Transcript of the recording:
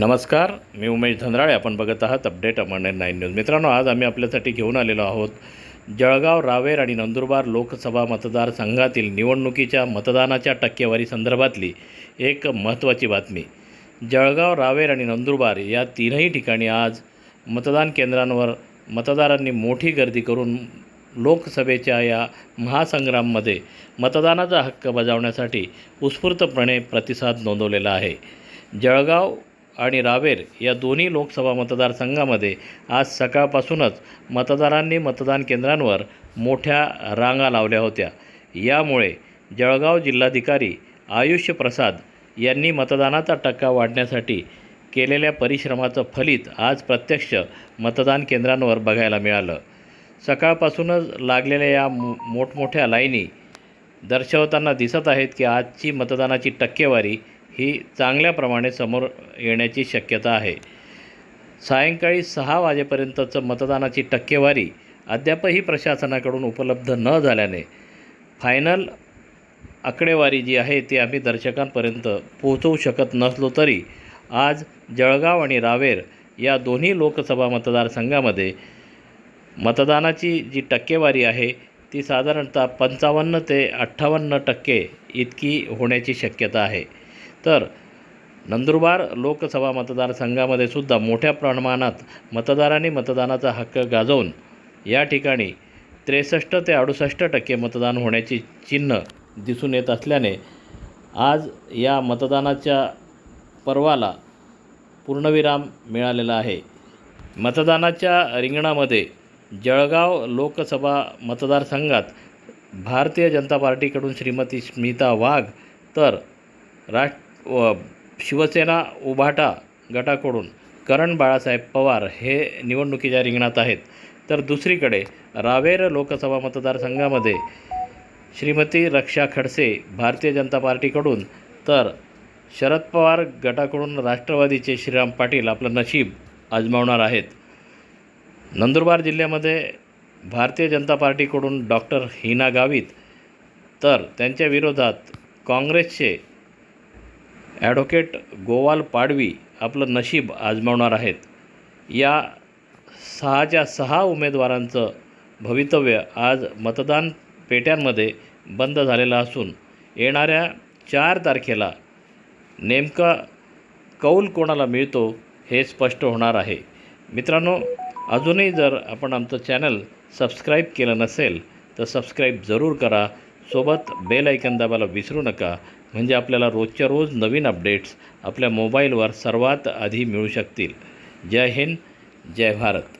नमस्कार मी उमेश धनराळे. आपण बघत आहात अपडेट अमरनेर नाईन न्यूज. मित्रांनो आज आम्ही आपल्यासाठी घेऊन आलेलो आहोत जळगाव रावेर आणि नंदुरबार लोकसभा मतदारसंघातील निवडणुकीच्या मतदानाच्या टक्केवारी संदर्भातली एक महत्त्वाची बातमी. जळगाव रावेर आणि नंदुरबार या तीनही ठिकाणी आज मतदान केंद्रांवर मतदारांनी मोठी गर्दी करून लोकसभेच्या या महासंग्राममध्ये मतदानाचा हक्क बजावण्यासाठी उत्स्फूर्तपणे प्रतिसाद नोंदवलेला आहे. जळगाव आणि रावेर या दोन्ही लोकसभा मतदारसंघामध्ये आज सकाळपासूनच मतदारांनी मतदान केंद्रांवर मोठ्या रांगा लावल्या होत्या. यामुळे जळगाव जिल्हाधिकारी आयुष्य प्रसाद यांनी मतदानाचा टक्का वाढण्यासाठी केलेल्या परिश्रमाचं फलित आज प्रत्यक्ष मतदान केंद्रांवर बघायला मिळालं. सकाळपासूनच लागलेल्या या मो मोठमोठ्या लाईनी दर्शवताना दिसत आहेत की आजची मतदानाची टक्केवारी ही चांगल्याप्रमाणे समोर येण्याची शक्यता आहे. सायंकाळी सहा वाजेपर्यंतचं मतदानाची टक्केवारी अद्यापही प्रशासनाकडून उपलब्ध न झाल्याने फायनल आकडेवारी जी आहे ती आम्ही दर्शकांपर्यंत पोहोचवू शकत नसलो तरी आज जळगाव आणि रावेर या दोन्ही लोकसभा मतदारसंघामध्ये मतदानाची जी टक्केवारी आहे ती साधारणतः पंचावन्न ते अठ्ठावन्न टक्के इतकी होण्याची शक्यता आहे. तर नंदुरबार लोकसभा मतदारसंघामध्ये सुद्धा मोठ्या प्रमाणात मतदारांनी मतदानाचा हक्क गाजवून या ठिकाणी त्रेसष्ट ते अडुसष्ट टक्के मतदान होण्याची चिन्ह दिसून येत असल्याने आज या मतदानाच्या पर्वाला पूर्णविराम मिळालेला आहे. मतदानाच्या रिंगणामध्ये जळगाव लोकसभा मतदारसंघात भारतीय जनता पार्टीकडून श्रीमती स्मिता वाघ तर राष्ट्र व शिवसेना उभाटा गटाकडून करण बाळासाहेब पवार हे निवडणुकीच्या रिंगणात आहेत. तर दुसरीकडे रावेर लोकसभा मतदारसंघामध्ये श्रीमती रक्षा खडसे भारतीय जनता पार्टीकडून तर शरद पवार गटाकडून राष्ट्रवादीचे श्रीराम पाटील आपलं नशीब आजमावणार आहेत. नंदुरबार जिल्ह्यामध्ये भारतीय जनता पार्टीकडून डॉक्टर हिना गावित तर त्यांच्या विरोधात काँग्रेसचे ॲडव्होकेट गोवाल पाडवी आपलं नशीब आजमावणार आहेत. या सहाच्या सहा उमेदवारांचं भवितव्य आज मतदान पेट्यांमध्ये बंद झालेलं असून येणाऱ्या चार तारखेला नेमका कौल कोणाला मिळतो हे स्पष्ट होणार आहे. मित्रांनो अजूनही जर आपण आमचं चॅनल सबस्क्राईब केलं नसेल तर सबस्क्राईब जरूर करा. सोबत बेल ऐकन दाबायला विसरू नका. म्हणजे आपल्याला रोजच्या रोज नवीन अपडेट्स आपल्या मोबाईलवर सर्वात आधी मिळू शकतील. जय हिंद जय भारत.